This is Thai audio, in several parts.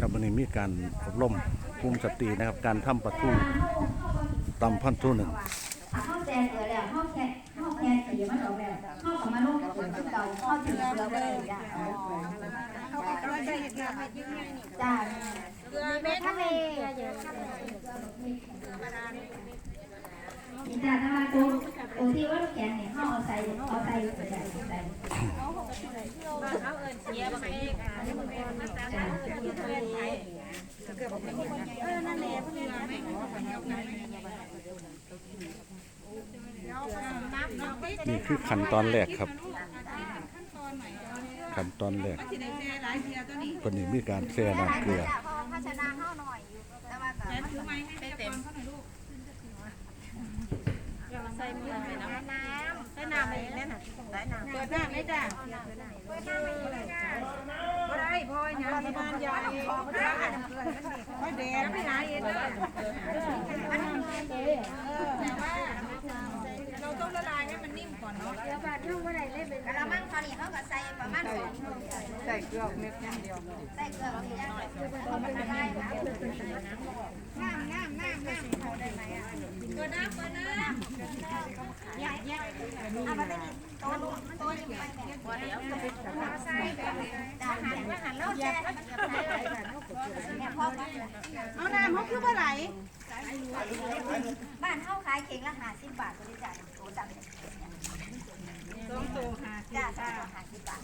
ครับวันนี้มีการอบรมภูมิสตรีนะครับ การทำปลาทูตำพันธุ์ทูหนึ่งเข้าแจกเกลือแล้วเข้าแค่เข้าแค่สีมันออกแบบเข้ากับมาลงกับเกลือเก่าเข้าถึงเกลือเลยจ้าจ้าเกลือเม็ดทะเลนี่จ้าถ้ามาตัว ตัวที่ว่าแกงเนี่ยเข้าเอาใส่เอาใส่ใส่ใส่เขาเอิญเสียบางเอกอันนี้มันเป็นภาษาไทยเอิญเพื่อนไทยเออนั่นแหละเพื่อนไหมนับเนาะนี่คือขั้นตอนแรกครับขั้นตอนแรกวันนี้มีการแช่น้ำเกลือ เพราะภาชนะเข้าหน่อยอยู่แต่ว่าแต่มัน เต็มใส่มือไปน้ำน้ำใส่น้ำไปอีกแล้วน่ะใส่น้ำเปิดน้ำไหมจ้ะเปิดน้ำไปอีกแล้วจ้ะบ่ได้พ่อยนะที่บ้านยายพ่อแดงไปหาเองเด้อแต่ว่าเรา ต้องละลายให้มันนิ่มก่อนเนาะกระมังตอนนี้เขาก็ใส่ประมาณสองใส่เกลือเม็ดอย่างเดียวใส่เกลือเยอะเขาเป็นอะไรนะน้ำน้ำน้ำน้ำเขาได้ไหมอะเปิดน้ำเปิดน้ำแยกแยกเอามาเป็นโต๊ะโต๊ะอยู่ไปเนี่ยเดี๋ยวจะไปใส่แบบนี้จานหันมาหันแล้วแช่เนี่ยพ่อ เอาน้ำเขาคือเมื่อไหร่บ้านเข้าขายเข่งละห้าสิบบาทบริจาคโต๊ะจังสองตัวค่ะจ้าจ้าห้าสิบบาท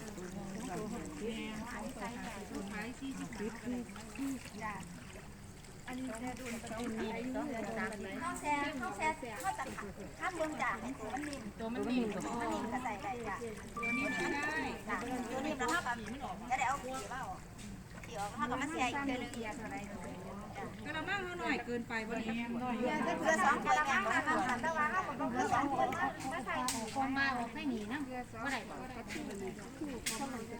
จ้าข้าวแช่ข้าวแช่ข้าวตักข้าวเมืองจ่าให้ตัวมันนิ่มตัวมันนิ่มมันนิ่มก็ใส่ได้จ้ะตัวนี้ไม่ได้จ้ะตัวนิ่มแล้วเท่ากับก็ได้เอาขี้มาออกขี้ออกเท่ากับมันแช่อีกเดือนนึง กระมังเขาหน่อยเกินไปวันนี้เกลือสองตัวแกงมาทำหันตะวันเอาเกลือสองตัวมาใส่คงมาออกให้หนีนะเมื่อไหร่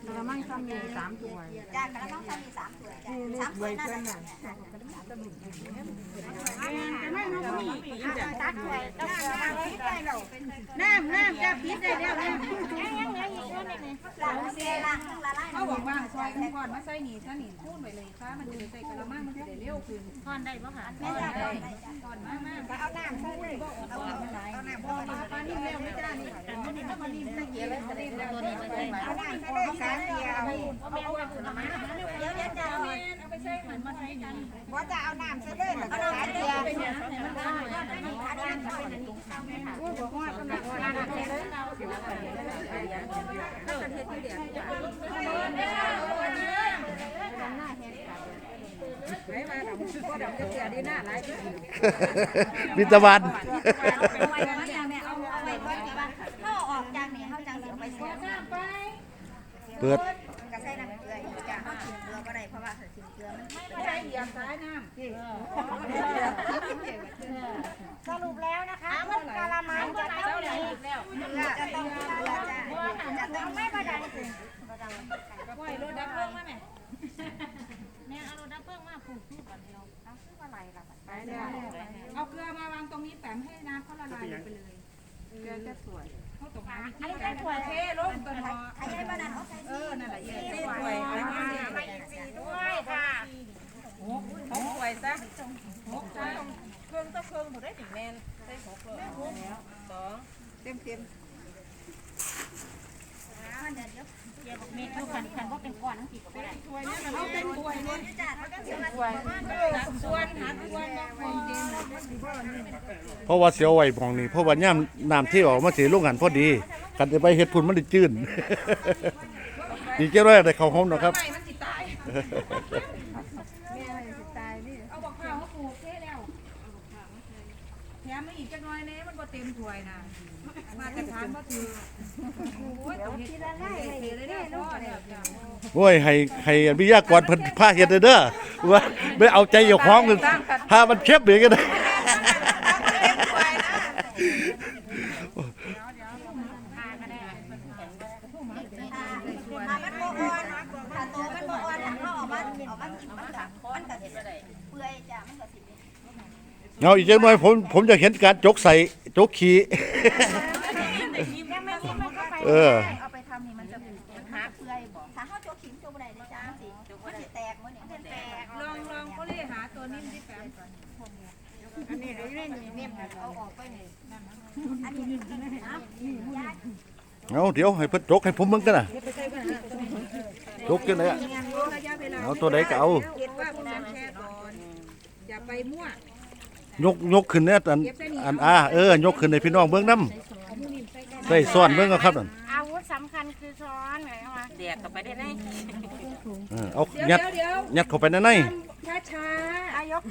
กระมังซ้ำมีสามตัวจ้ากระมังเขามีสามตัวจ้ะสามตัวน่าจะเนี่ยไม่เขาก็มีตักถ้วยตักเกลือมาเลยได้เราน้ำน้ำจะพิษได้แล้วน้ ล้างเสียล้างละลายเขาบอกว่าซอยกันก่อนมาใส่หนีซะหนีพูดไปเลยค่ะมันจะใส่กระมังมันจะได้เร็วขึ้นทอนได้ปะคะแม่จ้าได้จ้ะก่อนมากมากเอาน้ำใส่เลยเอาน้ำเอาน้ำพอมาปานิ่มแล้วไม่จ้านี่แต่มันนิ่มถ้ามันนิ่มใส่เกี๊ยวแล้วจะนิ่มแล้วตัวนี้มันใส่เอาน้ำใส่เลยสามเกี๊ยวเอาแมว่าผลไม้เดี๋ยวเดี๋ยวจ้าเอาไปใส่เหมือนมาใส่กันว่าจะเอาน้ำใส่เลยหรอเอาน้ำเกลือเป็นอย่างนั้นมันได้อันนี้อันนี้มันเป็นอันนี้ค่ะบอกว่าไหมาดำก็ดำจะ มีตะวันเปิด ไปเลยเกลือจะสวยเขาตกน้ำอันนี้เป็นถั่วเทลงตัวเนาะขยายบ้านนั้นเขาใส่เออนั่นแหละเย็นถ้วยเอามาไปอีกสี่ด้วยค่ะหกหกถ้วยซะหกถ้วยเครื่องต้องเครื่องผมได้ถึงแมนใส่หกเลยสองเต็มเต็มมีทุกขันขันว่าเป็นก้อนทั้งสี่ก็ได้ถ้วยเนี่ยเขาเป็นถ้วยเนี่ยจ้ะเขาจะเสียมาหัดส่วนหัดส่วนบางคน เพราะว่าเสียวไหวมองนี่เพราะว่าย่ำน้ำที่ออกมาสีลูกหันพอดี กันจะไปเฮ็ดพุ่นมันได้จืดดีเจ้าแร้อยได้เข้าห้องนะครับไม่มันสิตายแม่อะไรสิตายเอาบอกเราวมาปลูกเท่แล้วแถมมาอีกจักน่อยเน่มันบ่เต็มถ้วยนะมาตรฐานบ่ถือโอ้ยต้องเฮ็ดเทเลยเด้อเนี่ยโอ้ยให้ให้วิทยากรเพิ่นพาเฮ็ดเด้อเด้อว่าไม่เอาใจเจ้าของมันพามันเข้มเลยก็ได้ ถ้ามันโบอ่อนถ้าตัวมันโบอ่อนเขา ออกมาออกมากินมันก็มันก็สิเปื่อยจ้ะมันก็สิเอาอีกจังหน่อยผมผมจะเห็นการจกใส่จกขี้ เออ เอาไปทำนี่มันจะมันหาเปื่อยบ่ถ้าเขาจกขิงจุ่มอะไรนะจ๊ะสิมันจะแตกมันเนี่ยแตกลองลองเขาเรียกหาตัวนิ่มที่แฝงอันนี้เราเล่นเนี่ยเอาออกไปนี่อันนี้นะยา เอาเดี๋ยวให้เพิ่นจกให้ผมเบิ่งกันน่ะจกกันเลยอะระยะเวลาเอาตัวใดก็เอาเห็นว่าคุณต้องแช่ก่อนอย่าไปมั่วยกยกขึ้นเนี่ยอันอันอาเออยกขึ้นให้พี่น้องเบิ่งนํใส่ซ้อนเบิ่งเอาครับนั่นอาวุธสำคัญคือช้อนไงเข้ามาเดียกกับไปได้ไหมเออเอาเดี๋ยวยัดเดี๋ยวเดี๋ยวยัดเข้าไปในในช้าช้าอายก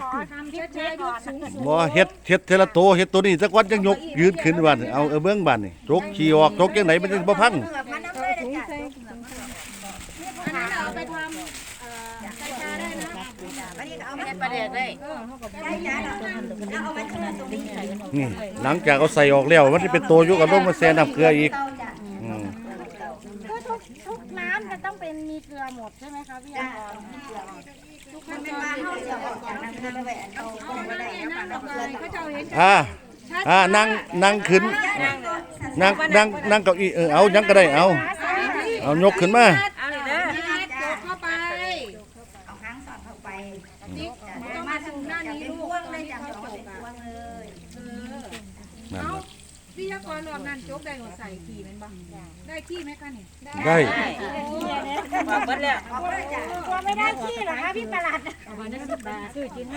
ขอทำช้าช้าช้ายก่กอนสูงสูงบ่เฮ็ดเฮ็ดเทละโตวเฮ็ดตัวนี้สักวันจังยกยืนขึ้นบาดนี่เอาเอาเบิ่งบาดนี่จกขี้ออกจกจังไหนมันจะบ่พังเหงือกมันน้ำเลยนะจ๊ะอันนั้นเอาไปทำเอ่อช้าช้าได้นะวันนี้เอามาเป็นประเด็นได้ได้จ้ะเราเอามาเชื่อตรงนี้นี่หลังจากเอาใส่ออกแล้วมันสิเป็นตัวอยู่กับลงมาแซ่น้ำเกลืออีก เตาจ้ะ อืม ก็ทุกทุกน้ำจะ ต้องเป็นมีเกลือหมดใช่ไหมคะพี่ยากรมันเป็นว่าเขาจะออกจากน้ำเกลือไปเอาเอาไปได้แล้วค่ะเราเกลือเขาจะเอาเห็นอ่าอ่านั่งนั่งขึ้นนั่งนั่งนั่งเก้าอี้เออเอายังก็ได้เอาเอายกขึ้นมาเอาเลยเด้อโดดเข้าไปเอาค้างสอดเข้าไปติ๊กต้องมาถึงหน้านี้เป็นลูพกวงเลยจ้ะเอาเป็นพวงเลยนั่นเอาล่ะ พี่ยากรรอบนั้นโจ๊กได้หัวใส่ขี่มันบ้างได้ขี้ไหมคะเนี่ยได้บอกเบิ้ลแล้วเอาเลยจ้ะกลัวไม่ได้ที่เหรอคะพี่ประหลัด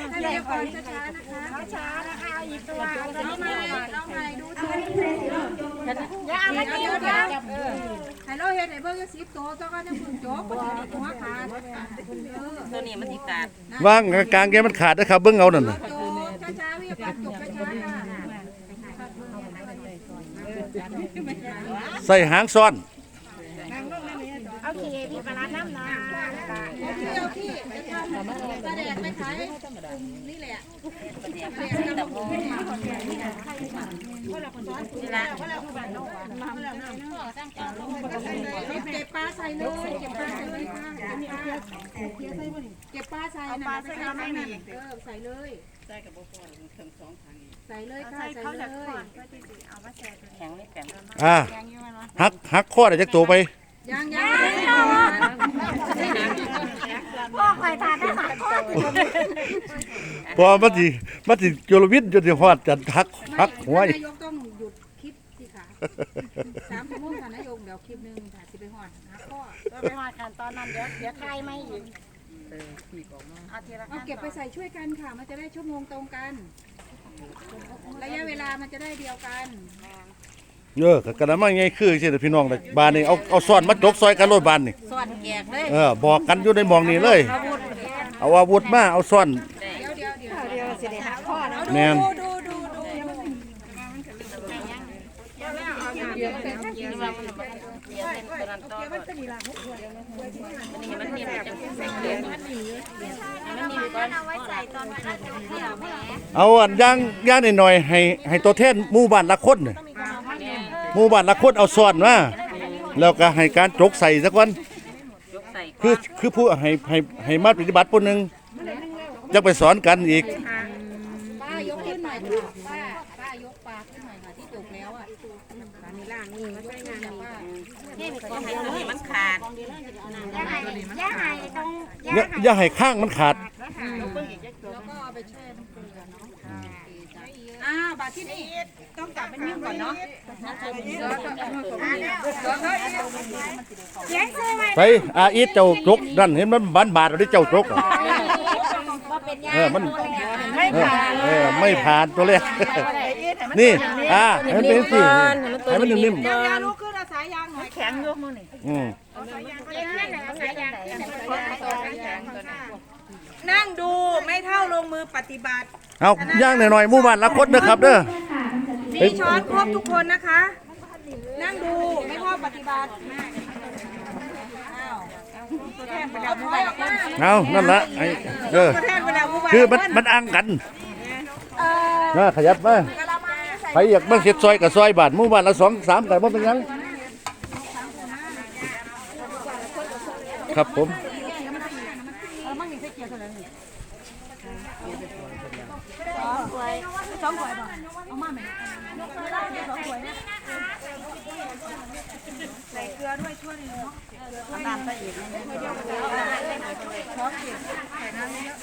ให้เรียกก่อนช้าๆนะคะช้านะคะเอาอีกตัวเอาเอาตัวใหม่นี้มาเอาใหม่ดูทีอย่าเอามาเดี๋เกี่ยยววเดี๋กัยบวให้เราเห็นไอ้เบิ้งก็สิบโตต้องก็จะพึ่งโจ๊กก็จะหัวขาดตัวนี้มันติดการวางกลางแกมันขาดนะครับเบิ่งเอานั่นน่ะโจ๊กช้าๆพี่ปัดจบช้าๆค่ะ ใส่หางซ้อนเอาขี้พี่ปลัดน้ำนาเอาที่ไปทำแดดไปขายนี่แหละแสดงกับกลุ่มนี่แหละเก็บปลาใส่เลย เก็บปลาใส่เลย ค่ะเก็บปลาใส่นะไปใส่ข้างในเออใส่เลยใส่กับใส่เลยค่ะใส่เลยแข็งไม่แข็งอ่าหักหักข้อได้จักตัวไปยังยังพ่อคอยทานได้หลายคนพอมันสิมันสิโยลวิทย์จนสิฮอดจันหักหักหัวอีกนายกต้องหยุดคลิปสิค่ะสามชั่วโมงค่ะนายกเดี๋ยวคลิปหนึงค่ะสิไปหอดนะข้อเราไปมากันตอนนั้นเดี๋ยวเดี๋ยวใครไม่อีก เอาทีละเอาเก็บไปใส่ช่วยกันค่ะ มันจะได้ชั่วโมงตรงกัน ระยะเวลามันจะได้เดียวกันเออก็กระนั้นมาไงคือสิพี่น้องบ้านนี่เอาเอาซ้อนมาจกซอยกันรถบ้านนี่ส่วนแกกเลยเออบอกกันอยู่ในหมองนี่เลย เอาอาวุธมาเอาซ่อน เดี๋ยวเดี๋ยวเดี๋ยว เดียวสิได้หักข้อนะแมนดูดูดูดู เดี๋ยวเป็นเดี๋ยว เอาอันย่าไว้ใส่ตอนมางเที่ยวแหมเอาอันย่างย่างหน่อยๆให้ให้ตัวแทนหมู่บ้านละคนน่ะหมู่บ้านละคนเอาซ่อนมาแล้วก็ให้การจกใส่สักวันคือคือผู้ให้ให้ให้มาปฏิบัติผู้หนึงจะไปสอนกันอีก ป้ายกขึ้นหน่อยค่ะป้าป้ายกปลาขึ้นหน่อยค่ะที่จบแล้วอะอันนี้ล่างนี่มาใช้ มันขาดย่าหายย่าหายตรงอย่าอย่าให้ข้างมันขาดแล้วก็เอาไปแช่น้ำเกลือเนาะอ้าวบาทที่นี่ต้องกลับไปนึ่งก่อนเนาะเขียนซื้อไว้ไปอาอีทเจ้าจกนั่นเห็นมันบานบาดหรือเจ้าจกอะว่าเป็นยาเออมันเออเออไม่ผ่านตัวแรกนี่อ่าให้มันเป็นสิให้มันนิ่มเดี๋ยวเดี๋ยวลุกขึ้นเอาสายยางหน่อยแข็งยกมือนี่ๆอืมนั่งดูไม่เท่าลงมือปฏิบัติ เอาย่างหน่อยๆหมู่บ้านละคนเด้อครับเด้อ มีช้อนครบทุกคนนะคะ นั่งดูไม่เท่าปฏิบัติอ้าวเอาถอยออกมาเอานั่นละไอ้เออแทนเวลาผู้บ่าวคือมันมันอ้างกันนะขยับมาใครอยากมาเฮ็ดซอยกับซอยบาทหมู่บ้านละสองสามแต่บ่เป็นหยัง ครับผมสองถ้วยบ่เอามาไหมสองถ้วยนะใส่เกลือด้วยช่วยหนึงเนาะตามไปอีกช้อนเดียวใส่น้ำเยอะ